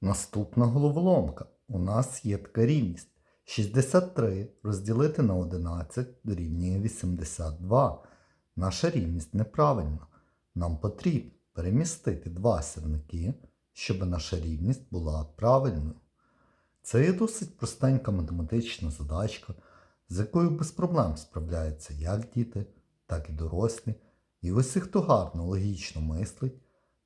Наступна головоломка. У нас є така рівність. 63 розділити на 11 дорівнює 82. Наша рівність неправильна. Нам потрібно перемістити два сірники, щоб наша рівність була правильною. Це є досить простенька математична задачка, з якою без проблем справляються як діти, так і дорослі. І усі, хто гарно логічно мислить,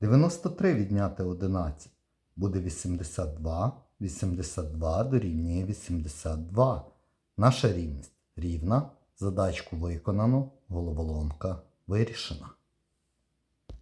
93 відняти 11 буде 82, 82 дорівнює 82. Наша рівність рівна, задачку виконано, головоломка вирішена.